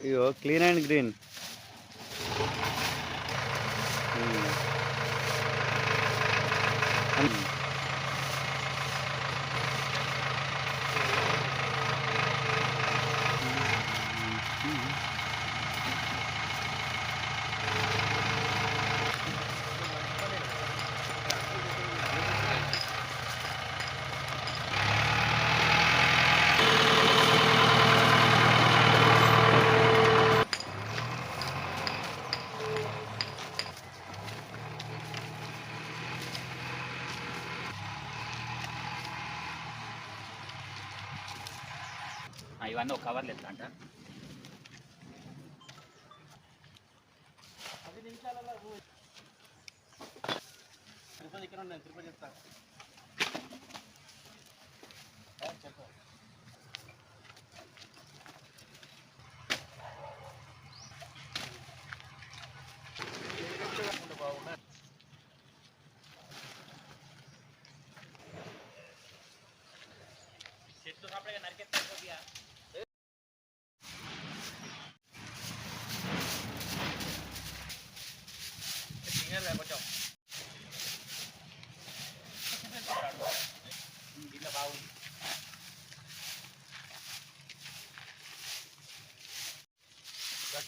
Ego clean and green ఆ, ఇవన్నీ ఒక కవర్లు ఎట్లా అంట. తిరుపతి ఇక్కడ ఉన్నాను తిరుపతి చెప్తాను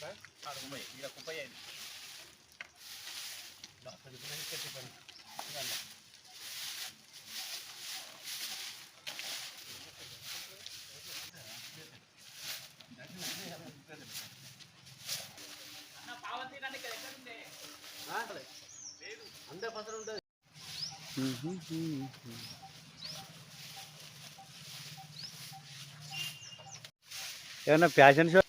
కుప్పై ఇక్కడ కుప్పై అయింది అంతే ఫసలు ఉంటుంది ఏమన్నా ప్యాషన్ షో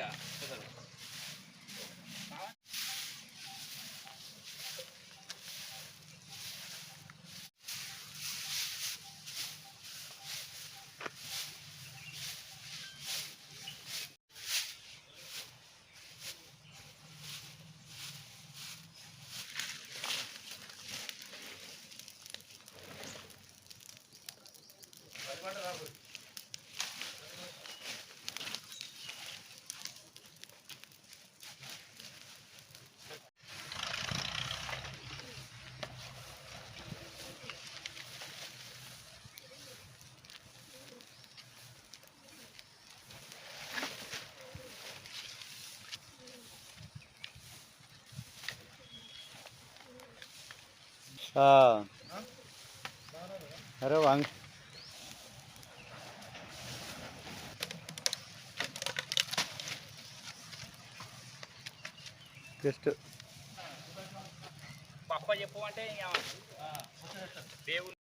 ఉంటారు ఇక అరే వాంగ్. జస్ట్. పప్ప చెప్పు అంటే దేవుడు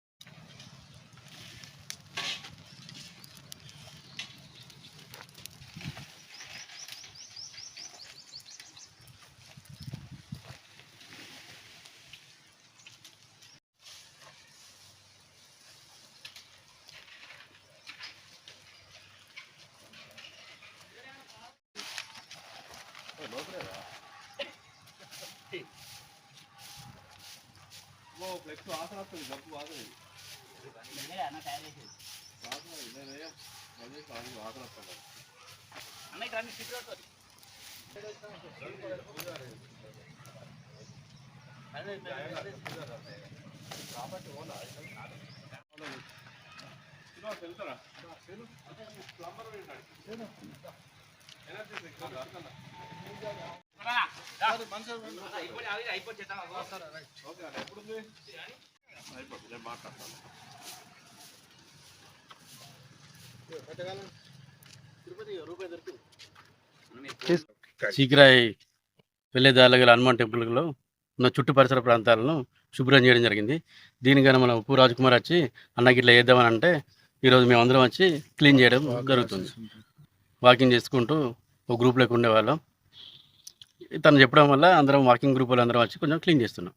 ఎక్కువ ఫ్లెక్స్ వస్తుంది డబ్బు వాసన ఇది. అన్న తయారు చేసేది వాసన ఇది. వస్తుంది అన్న ఇక్కడ ప్లంబర్ ఎనర్జీ శీఘ్రాయి అయిపోయి వెళ్ళే దారిలో గల హనుమాన్ టెంపుల్లో ఉన్న చుట్టు పరిసర ప్రాంతాలను శుభ్రం చేయడం జరిగింది. దీనికైనా మన ఉప్పు రాజకుమార్ వచ్చి అన్నకి ఇట్లా చేద్దామని అంటే ఈరోజు మేము అందరం వచ్చి క్లీన్ చేయడం జరుగుతుంది. వాకింగ్ చేసుకుంటూ ఒక గ్రూప్లోకి ఉండేవాళ్ళం. తను చెప్పడం వల్ల అందరం వాకింగ్ గ్రూప్ అందరం వచ్చి కొంచెం క్లీన్ చేస్తున్నాం.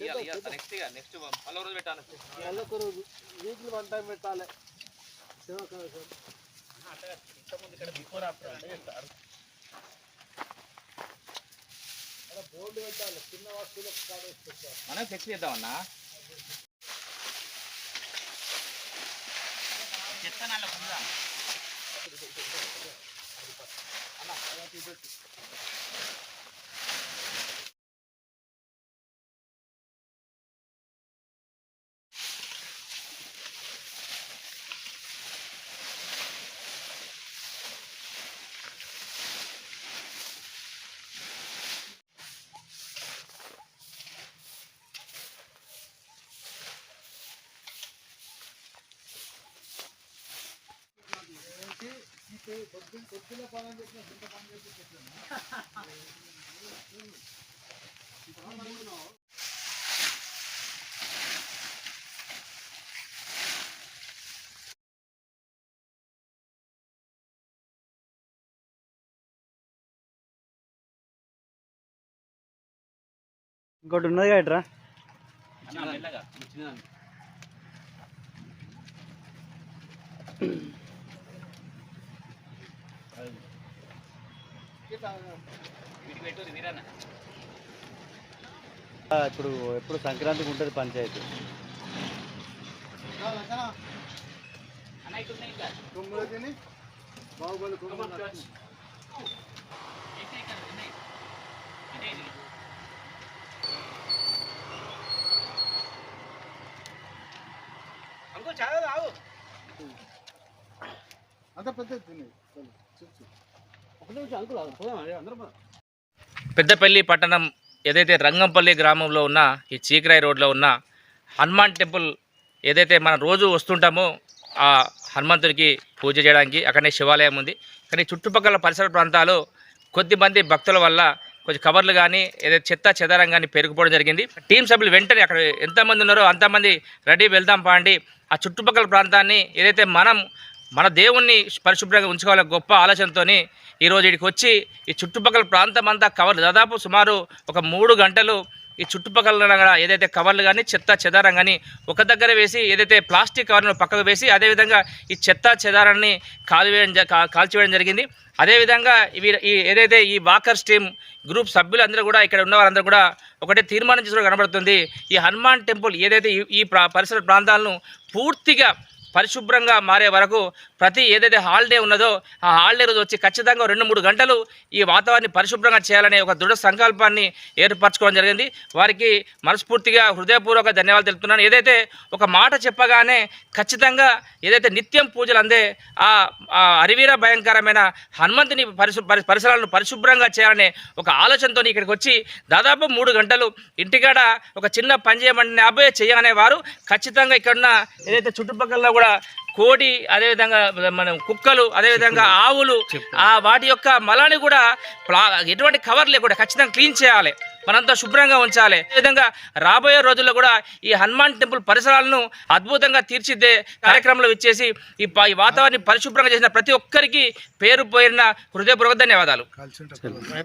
నెక్స్ట్ ఇక నెక్స్ట్ మళ్ళీ రోజు పెట్టాను నెల ఒక రోజు. వీక్లీ వన్ టైం పెట్టాలి. సేవ కాదు సార్ ఇంతకుముందు ఇక్కడ బిఫోర్ ఆఫ్టర్ అంటే చేస్తారు. అలా బోర్డు పెట్టాలి. చిన్న వస్తువులకు స్టార్ట్ చేస్తారు మనం ఫిక్స్ చేద్దామన్నా? చెత్త నల్ల ఫుల్గా పొద్దున పని చెప్పిన ఇంత పని ఇంకోటి ఉన్నది పెట్టు వీరన్న ఇప్పుడు ఎప్పుడు సంక్రాంతికి ఉంటుంది పంచాయతీ. బాహుబలి పెద్దపల్లి పట్టణం ఏదైతే రంగంపల్లి గ్రామంలో ఉన్న ఈ చీకరాయి రోడ్లో ఉన్న హనుమాన్ టెంపుల్ ఏదైతే మనం రోజు వస్తుంటామో ఆ హనుమంతునికి పూజ చేయడానికి అక్కడనే శివాలయం ఉంది. కానీ చుట్టుపక్కల పరిసర ప్రాంతాలు కొద్దిమంది భక్తుల వల్ల కొంచెం కవర్లు కానీ ఏదైతే చెత్త చెదారం కానీ పెరిగిపోవడం జరిగింది. టీం సభ్యులు వెంటనే అక్కడ ఎంతమంది ఉన్నారో అంతమంది రెడీ వెళ్దాం పాండి. ఆ చుట్టుపక్కల ప్రాంతాన్ని ఏదైతే మనం మన దేవుణ్ణి పరిశుభ్రంగా ఉంచుకోవాలనే గొప్ప ఆలోచనతో ఈరోజు ఇక్కడికి వచ్చి ఈ చుట్టుపక్కల ప్రాంతం అంతా కవర్ దాదాపు సుమారు ఒక మూడు గంటలు ఈ చుట్టుపక్కల ఏదైతే కవర్లు కానీ చెత్త చెదారం కానీ ఒక దగ్గర వేసి ఏదైతే ప్లాస్టిక్ కవర్ను పక్కకు వేసి అదేవిధంగా ఈ చెత్త చెదారాన్ని కాలివేయడం జ- కాల్చివేయడం జరిగింది. అదేవిధంగా ఇవి ఈ ఏదైతే ఈ వాకర్స్ టీమ్ గ్రూప్ సభ్యులందరూ కూడా ఇక్కడ ఉన్న వారందరూ కూడా ఒకటే తీర్మానం చేసుకోవడం కనబడుతుంది. ఈ హనుమాన్ టెంపుల్ ఏదైతే ఈ- ఈ పరిసర ప్రాంతాలను పూర్తిగా పరిశుభ్రంగా మారే వరకు ప్రతి ఏదైతే హాలిడే ఉన్నదో ఆ హాలిడే రోజు వచ్చి ఖచ్చితంగా రెండు మూడు గంటలు ఈ వాతావరణాన్ని పరిశుభ్రంగా చేయాలనే ఒక దృఢ సంకల్పాన్ని ఏర్పరచుకోవడం జరిగింది. వారికి మనస్ఫూర్తిగా హృదయపూర్వక ధన్యవాదాలు తెలుపుతున్నాను. ఏదైతే ఒక మాట చెప్పగానే ఖచ్చితంగా ఏదైతే నిత్యం పూజలు అందే ఆ ఆ అరివీర భయంకరమైన హనుమంతుని పరిశు పరి- పరిసరాలను పరిశుభ్రంగా చేయాలనే ఒక ఆలోచనతో ఇక్కడికి వచ్చి దాదాపు మూడు గంటలు ఇంటికాడ ఒక చిన్న పని చేయమని అబ్బాయి చేయనే వారు ఖచ్చితంగా ఇక్కడున్న ఏదైతే చుట్టుపక్కల కూడా కోడి అదేవిధంగా మనం కుక్కలు అదేవిధంగా ఆవులు ఆ వాటి యొక్క మలాన్ని కూడా ప్లా ఎటువంటి కవర్ లేకుండా ఖచ్చితంగా క్లీన్ చేయాలి. మనంతా శుభ్రంగా ఉంచాలి. అదేవిధంగా రాబోయే రోజుల్లో కూడా ఈ హనుమాన్ టెంపుల్ పరిసరాలను అద్భుతంగా తీర్చిద్దే కార్యక్రమంలో ఇచ్చేసి ఈ వాతావరణాన్ని పరిశుభ్రంగా చేసిన ప్రతి ఒక్కరికి పేరు పోయిన హృదయపూర్వక ధన్యవాదాలు.